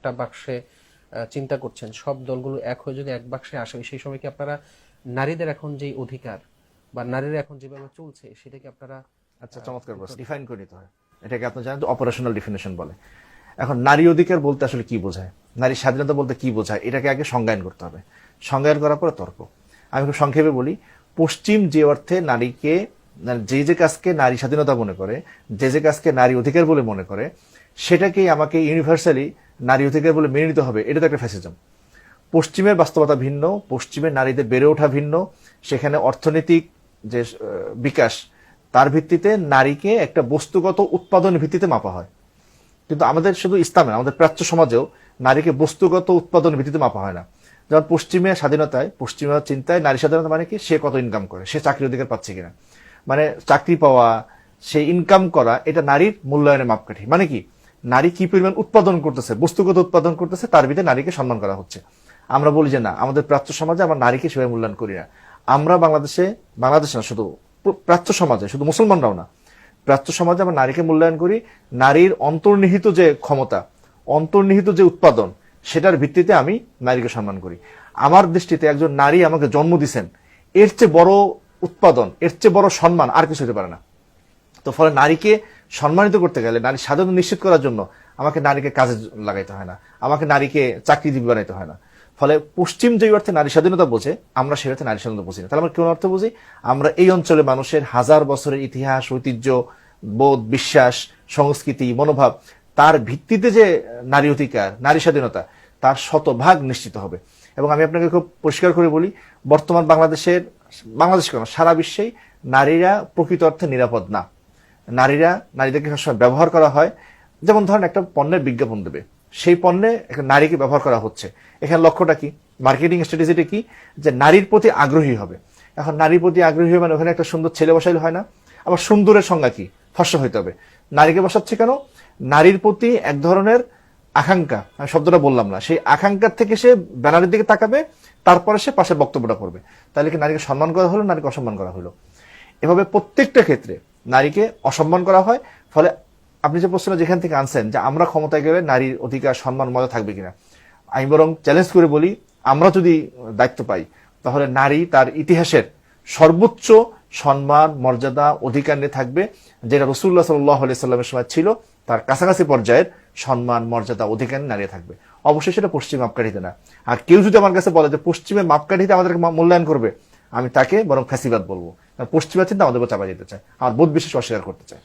একটা বাক্সে চিন্তা করছেন। সব দলগুলো এক হয়ে যদি এক বাক্সে আসে সেই সময় কি আপনারা নারীদের এখন যে অধিকার বা নারীরা এখন যেভাবে চলছে সেটাকে আপনারা আচ্ছা চমৎকার ডিফাইন করে নিতে হয়। এটাকে আপনি জানেন অপারেশনাল ডিফিনেশন বলে। এখন নারী অধিকার বলতে আসলে কি বোঝায়? নারী স্বাধীনতা বলতে কি বোঝায়? এটাকে আগে সংজ্ঞায়ন করতে হবে। সংজ্ঞায়ন করার পরে তর্ক। আমি খুব সংক্ষেপে বলি পশ্চিম যে অর্থে নারীকে যে যে কাজকে নারী স্বাধীনতা মনে করে যে যে কাজকে নারী অধিকার বলে মনে করে সেটাকেই আমাকে ইউনিভার্সালি নারী অধিকার বলে মেনে নিতে হবে, এটা তো একটা ফ্যাসিজম পশ্চিমের বাস্তবতা ভিন্ন পশ্চিমের নারীদের বেড়ে ওঠা ভিন্ন, সেখানে অর্থনৈতিক যে বিকাশ, তার ভিত্তিতে নারীকে একটা বস্তুগত উৎপাদন ভিত্তিতে মাপা হয়। কিন্তু আমাদের শুধু ইসলামে আমাদের প্রাচ্য সমাজেও নারীকে বস্তুগত উৎপাদন ভিত্তিতে মাপা হয় না। যেমন পশ্চিমের স্বাধীনতায় পশ্চিমের চিন্তায় নারী স্বাধীনতা মানে কি? সে কত ইনকাম করে, সে চাকরি অধিকার পাচ্ছে কিনা? মানে চাকরি পাওয়া, সে ইনকাম করা, এটা নারীর মূল্যায়নের মাপকাঠি। মানে কি? নারী কি পরিমাণ উৎপাদন করতেছে, বস্তুগত উৎপাদন করতেছে, তার ভিত্তিতে নারীকে সম্মান করা হচ্ছে। আমরা বলি যে না, আমাদের প্রাচ্য সমাজে আমরা নারীকে সেভাবে মূল্যায়ন করি না। আমরা বাংলাদেশে বাংলাদেশে না, শুধু প্রাচ্য সমাজে, শুধু মুসলমানরাও না, প্রাচ্য সমাজে আমরা নারীকে মূল্যায়ন করি। নারীর অন্তর্নিহিত যে ক্ষমতা, অন্তর্নিহিত যে উৎপাদন, সেটার ভিত্তিতে আমি নারীকে সম্মান করি। আমার দৃষ্টিতে একজন নারী আমাকে জন্ম দিছেন, এর চেয়ে বড় উৎপাদন, এর চেয়ে বড় সম্মান আর কিছু হতে পারে না। তো ফলে নারীকে সম্মানিত করতে গেলে নারী স্বাধীনতা নিশ্চিত করার জন্য আমাকে নারীকে কাজে লাগাইতে হয় না। আমাকে নারীকে চাকরিজীবী বানাইতে হয় না। ফলে পশ্চিম যে অর্থে নারী স্বাধীনতা বোঝে, আমরা সে অর্থে নারী স্বাধীনতা বুঝি না। তাহলে আমরা কোন অর্থে বুঝি? আমরা এই অঞ্চলে মানুষের হাজার বছরের ইতিহাস, ঐতিহ্য, বোধ, বিশ্বাস, সংস্কৃতি, মনোভাব, তার ভিত্তিতে যে নারী অধিকার, নারী স্বাধীনতা, তার শতভাগ নিশ্চিত হবে। এবং আমি আপনাকে খুব পরিষ্কার করে বলি, বর্তমান বাংলাদেশের, বাংলাদেশ কেন, সারা বিশ্বেই নারীরা প্রকৃত অর্থে নিরাপদ না। নারীরা, নারীদেরকে সবসময় ব্যবহার করা হয়। যেমন ধরেন একটা পণ্যের বিজ্ঞাপন দেবে। সেই পণ্যে একটা নারীকে ব্যবহার করা হচ্ছে। এখানে লক্ষ্যটা কি? মার্কেটিং স্ট্র্যাটেজিটা কি? যে নারীর প্রতি আগ্রহী হবে। এখন নারীর প্রতি আগ্রহী হবে মানে ওখানে একটা সুন্দর ছেলে বসাইলে হয় না। আবার সুন্দরের সংজ্ঞা কি? ফর্সা হইতে হবে। নারীকে বসাচ্ছে কেন? নারীর প্রতি এক ধরনের আকাঙ্ক্ষা শব্দটা বললাম না। সেই আকাঙ্ক্ষার থেকে সে ব্যানারের দিকে তাকাবে, তারপরে সে পাশে বক্তব্যটা করবে তাহলে কি নারীকে সম্মান করা হলো, নারীকে অসম্মান করা হলো? এভাবে প্রত্যেকটা ক্ষেত্রে নারীকে অসম্মান করা হয়। ফলে আপনি যে প্রশ্ন যেখান থেকে আনছেন যে আমরা ক্ষমতায় গেলে নারীর অধিকার, সম্মান মজা থাকবে কিনা? আমি বরং চ্যালেঞ্জ করে বলি, আমরা যদি দায়িত্ব পাই, তাহলে নারী তার ইতিহাসের সর্বোচ্চ সম্মান, মর্যাদা, অধিকার নিয়ে থাকবে, যেটা রসুল্লাহ সাল্লাহ সাল্লামের সময় ছিল, তার কাছাকাছি পর্যায়ের সম্মান, মর্যাদা, অধিকার নিয়ে থাকবে। অবশ্যই সেটা পশ্চিম মাপকাঠিতে না। আর কেউ যদি আমার কাছে বলে যে পশ্চিমের মাপকাঠিতে আমাদেরকে মূল্যায়ন করবে, আমি তাকে বরং ফ্যাসিবাদ বলব। পশ্চিমা চিন্তা আমাদের উপর চাপা যেতে চায়। আর বোধ বিশেষ অস্বীকার করতে চায়।